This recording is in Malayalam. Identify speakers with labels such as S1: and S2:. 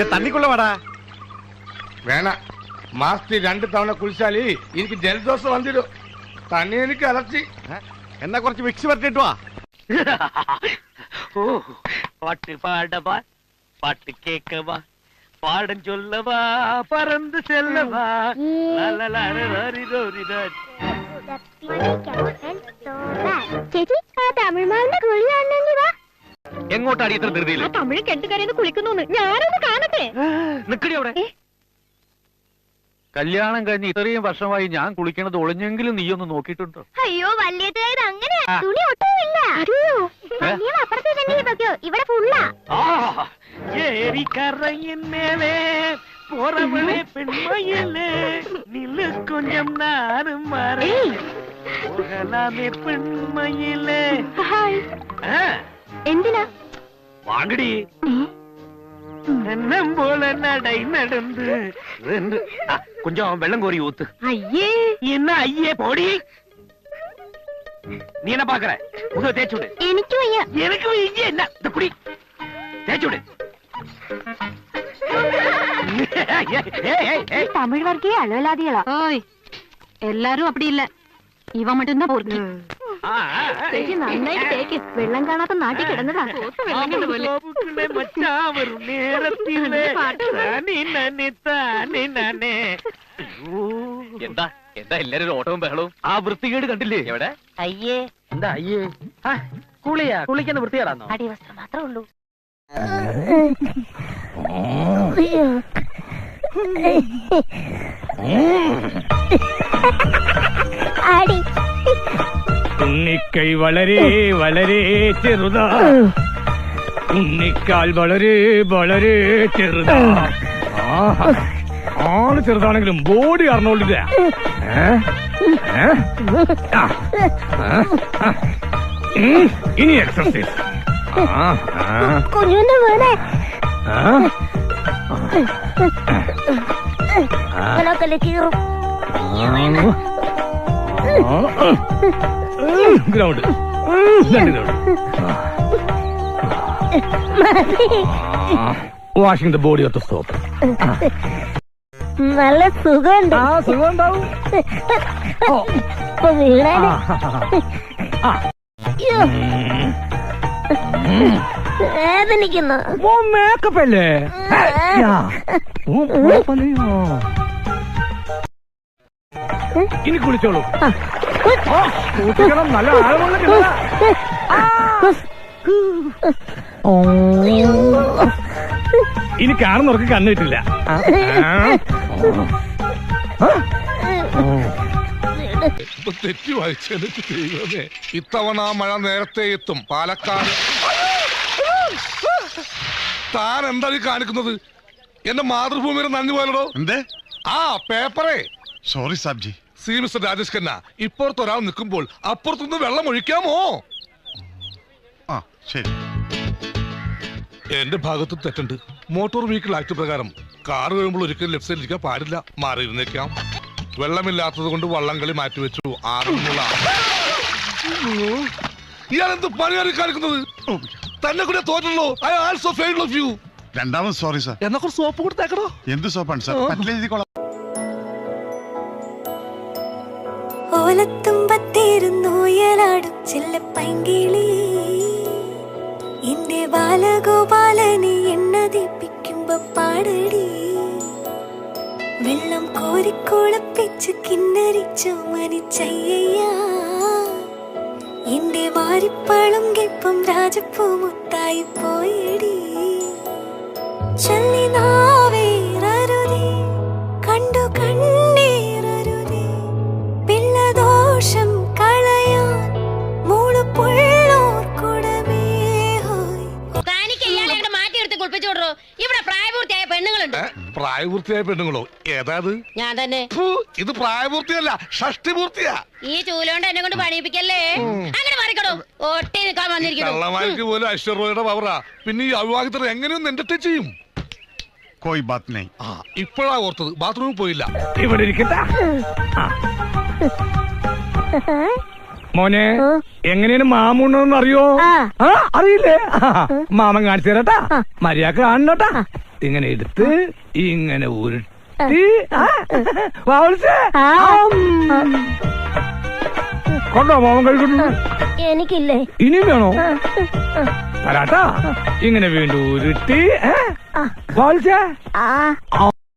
S1: இது தண்ணிக்குள்ள
S2: வாடா வேணாம் மாசத்தி ரெண்டு தவணை குளிச்சாலி இன்னைக்கு ஜலதோஷம் வந்துடும் தண்ணி எனக்கு
S1: அலர்ச்சி என்ன குறைச்சு மிக்ஸ் பரட்டிட்டு
S3: வா பாட்டு பாடவா பாட்டு கேட்கவா பாடம் சொல்லவா பறந்து செல்லவா చేచి
S4: ఆ తమిళ మాలిన గోళీ ఆడండి వా
S3: എങ്ങോട്ടാടി ഇത്ര ധൃതിയിൽ
S4: തമിഴ് കെട്ടുകാരെന്ന് കുളിക്കുന്നു ഞാനൊന്ന് കാണട്ടെ?
S3: നിക്കടി അവിടെ. കല്യാണം കഴിഞ്ഞ് ഇത്രയും വർഷമായി ഞാൻ കുളിക്കണത് ഒളിഞ്ഞെങ്കിലും നീ ഒന്ന് നോക്കിയിട്ടുണ്ടോ?
S4: അയ്യോ വല്യേട്ടായത് അങ്ങനെ തുണി ഒട്ടുമില്ല. അപ്പുറത്ത് തന്നെ വെക്കോ ഇവിടെ ഫുള്ളാ
S3: ഏരിക്കറയുന്നേ പോറവളെ പെൺമയലേ നില കൊഞ്ചം നാരും മാറി. പെൺമയിലേ. வரேன் போகலாமே பெண்மையிலே ஆ,
S4: എന്തിനാ
S3: வாங்கடி எண்ணம் போல நடை நடந்து ரெண்டு ஆ, கொஞ்சம் வெள்ளம் கோரி ஊத்து
S4: അയ്യേ
S3: என்ன ஐயே போடி நீ என்ன பாக்குற முக தேய்ச்சு விடு
S4: എനിക്ക് വയ്യ
S3: எனக்கு இங்கே என்ன இந்த குடி தேய்ச்சு விடு ஏய், ஏய், ஏய்.
S4: തമിഴ് വർഗീയ നന്നായിട്ട് തേക്ക്. വെള്ളം കാണാത്ത നാട്ടിൽ കിടന്നതാ.
S3: എന്താ? എന്താ എല്ലാരും ഓട്ടവും ബഹളവും? ആ വൃത്തികേട് കണ്ടില്ലേ? എവിടെ?
S5: അയ്യേ.
S3: എന്താ അയ്യേ? കുളിയാ. കുളിക്കുന്ന വൃത്തികേടാന്നോ?
S5: അടിവസ്ത്രം മാത്രമേ ഉള്ളൂ.
S4: അടി.
S6: ഉണ്ണിക്കൈ വളരെ വളരെ ചെറുതാ. ഉണ്ണിക്കാൽ വളരെ വളരെ ചെറുതാ. ആൾ ചെറുതാണെങ്കിലും ബോഡി അറിഞ്ഞോണ്ടില്ല ഇനി എക്സർസൈസ്
S4: കുഞ്ഞുന്റെ കീറും.
S6: ഗ്രൗണ്ട്. രണ്ട് ground. Washing the body of the soap
S4: നല്ല സുഖമുണ്ട്.
S6: ആ സുഖം ഉണ്ടാവും മേക്കപ്പ് അല്ലേ. ഓ, അല്ലയോ? ഇനി കുളിച്ചോളൂ. നല്ല ആഴമുള്ള. ഇനി കാണുന്നവർക്ക് കണ്ണു കിട്ടില്ല. ആ.
S2: ഇപ്പൊ തെറ്റി വായിച്ചത് ദൈവമേ. ഇത്തവണ മഴ നേരത്തെ എത്തും. പാലക്കാട്. താൻ എന്താ ഈ കാണിക്കുന്നത്? എന്റെ മാതൃഭൂമിയുടെ നന്ദി പോലടോ
S7: എന്തേ?
S2: ആ പേപ്പറേ.
S7: സോറി സാബ്ജി.
S2: സി മിസ്റ്റർ രാജേഷ് ഖന്ന ഇപ്പുറത്ത് ഒരാൾ നിൽക്കുമ്പോൾ അപ്പുറത്തുനിന്ന് വെള്ളം ഒഴിക്കാമോ?
S7: ആ ശരി.
S2: എന്റെ ഭാഗത്ത് തെറ്റുണ്ട്. മോട്ടോർ വെഹിക്കിൾ ആക്ട് പ്രകാരം കാർ വരുമ്പോൾ ഒരിക്കലും ലെഫ്റ്റ് സൈഡിൽ ഇരിക്കാൻ പാടില്ല. മാറിയിരുന്നേക്കാം. വെള്ളമില്ലാത്തത് കൊണ്ട് വള്ളംകളി മാറ്റിവെച്ചു. ആറുമുള്ള ഇയാൾ എന്ത് പണിയാണ് കാണിക്കുന്നത്? തന്നെ കൂടെ തോറ്റല്ലോ. I also fail of you
S7: രണ്ടാമത് സോറി സാർ
S2: എന്നാ കുറച്ച് സോപ്പ് കൊടുത്തേക്കണോ?
S7: എന്ത് സോപ്പാണ് സാർ
S8: ഓലത്തുമ്പത്തിരുന്നോയലാടും ചെല്ലപ്പൈങ്കിളി എന്റെ പാടടി. വെള്ളം മാരിപ്പാളും കെപ്പം രാജപ്പൂ മുത്തായി പോയടി.
S5: ഇവിടെ പ്രായപൂർത്തിയായ പെണ്ണുങ്ങളുണ്ട്.
S2: പ്രായപൂർത്തിയായ പെണ്ണുങ്ങളോ? ഏതാത്
S5: ഞാൻ തന്നെ.
S2: ഇത് പ്രായപൂർത്തിയല്ല ഷഷ്ടി പൂർത്തിയാ
S5: ഈ ചൂലോണ്ട് എന്നെ കൊണ്ട് പണിയിപ്പിക്കല്ലേ? അങ്ങനെ മാറിക്കടോ. ഒട്ടി നിൽക്കാൻ വന്നിരിക്കുന്നു.
S2: കള്ളമാർക്ക് പോലും ഐശ്വര്യയുടെ പവറാ. പിന്നെ ഈ അവിവാഹിതർ എങ്ങനെയൊന്നും എന്റർടൈൻ ചെയ്യും?
S7: കോയി ബാത് നൈ.
S2: ആ ഇപ്പോഴാ ഓർത്തത്. ബാത്റൂമിൽ പോയില്ല.
S6: ഇവിടെ ഇരിക്കട്ടെ ആ. മോനെ എങ്ങനെയാണ് മാമുണ്ണെന്ന് അറിയോ? അറിയില്ലേ? മാമൻ കാണിച്ചു തരട്ടാ. മര്യാദ കാണണട്ടാ. ഇങ്ങനെ എടുത്ത് ഇങ്ങനെ ഉരുട്ടി. കൊണ്ടോ മാമൻ കഴിക്കുന്നു
S4: എനിക്കില്ലേ.
S6: ഇനിയും വേണോ? തരാട്ടാ ഇങ്ങനെ വീണ്ടും ഉരുട്ടി. ആ.